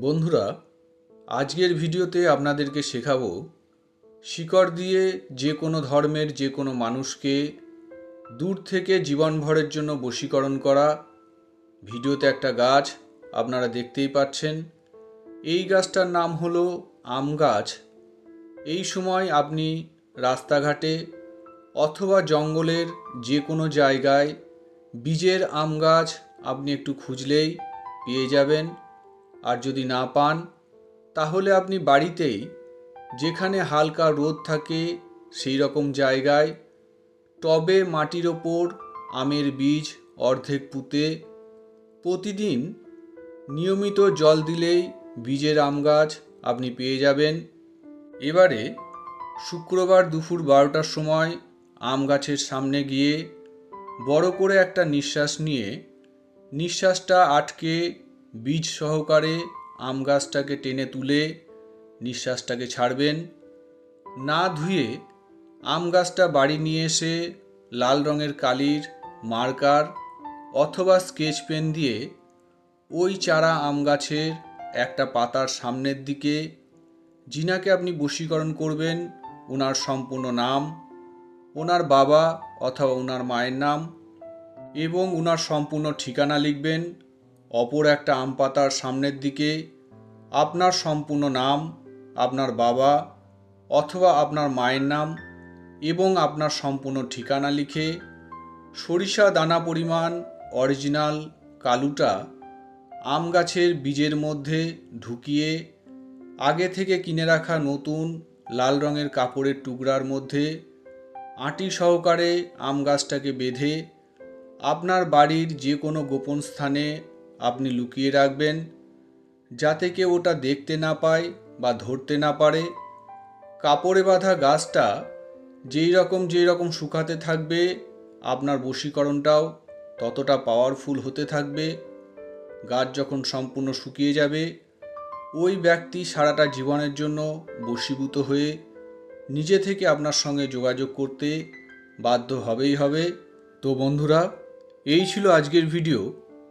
বন্ধুরা, আজকের ভিডিওতে আপনাদেরকে শেখাবো, শিকড় দিয়ে যে কোনো ধর্মের যে কোনো মানুষকে দূর থেকে জীবনভরের জন্য বশীকরণ করা। ভিডিওতে একটা গাছ আপনারা দেখতেই পাচ্ছেন। এই গাছটার নাম হলো আম গাছ। এই সময় আপনি রাস্তাঘাটে অথবা জঙ্গলের যে কোনো জায়গায় বীজের আম গাছ আপনি একটু খুঁজলেই পেয়ে যাবেন। আর যদি না পান, তাহলে আপনি বাড়িতেই যেখানে হালকা রোদ থাকে সেই রকম জায়গায় টবে মাটির ওপর আমের বীজ অর্ধেক পুঁতে প্রতিদিন নিয়মিত জল দিলেই বীজের আম গাছ আপনি পেয়ে যাবেন। এবারে শুক্রবার দুপুর বারোটার সময় আম গাছের সামনে গিয়ে বড় করে একটা নিঃশ্বাস নিয়ে নিঃশ্বাসটা আটকে বীজ সহকারে আম গাছটাকে টেনে তুলে নিঃশ্বাসটাকে ছাড়বেন। না ধুয়ে আম গাছটা বাড়ি নিয়ে এসে লাল রঙের কালির মার্কার অথবা স্কেচ পেন দিয়ে ওই চারা আম গাছের একটা পাতার সামনের দিকে যিনাকে আপনি বশীকরণ করবেন, ওনার সম্পূর্ণ নাম, ওনার বাবা অথবা ওনার মায়ের নাম এবং ওনার সম্পূর্ণ ঠিকানা লিখবেন অপর একটা আম পাতার সামনের দিকে আপনার সম্পূর্ণ নাম, আপনার বাবা অথবা আপনার মায়ের নাম এবং আপনার সম্পূর্ণ ঠিকানা লিখে সরিষা দানা পরিমাণ অরিজিনাল কালুটা আম গাছের বীজের মধ্যে ঢুকিয়ে আগে থেকে কিনে রাখা নতুন লাল রঙের কাপড়ের টুকরার মধ্যে আঁটি সহকারে আম গাছটাকে বেঁধে আপনার বাড়ির যে কোনো গোপন স্থানে আপনি লুকিয়ে রাখবেন যাতে কেউ ওটা দেখতে না পায় বা ধরতে না পারে। কাপড়ে বাঁধা গাছটা যেই রকম যেই রকম শুকাতে থাকবে, আপনার বশীকরণটাও ততটা পাওয়ারফুল হতে থাকবে। গাছ যখন সম্পূর্ণ শুকিয়ে যাবে, ওই ব্যক্তি সারাটা জীবনের জন্য বশীভূত হয়ে নিজে থেকে আপনার সঙ্গে যোগাযোগ করতে বাধ্য হবেই হবে। তো বন্ধুরা, এই ছিল আজকের ভিডিও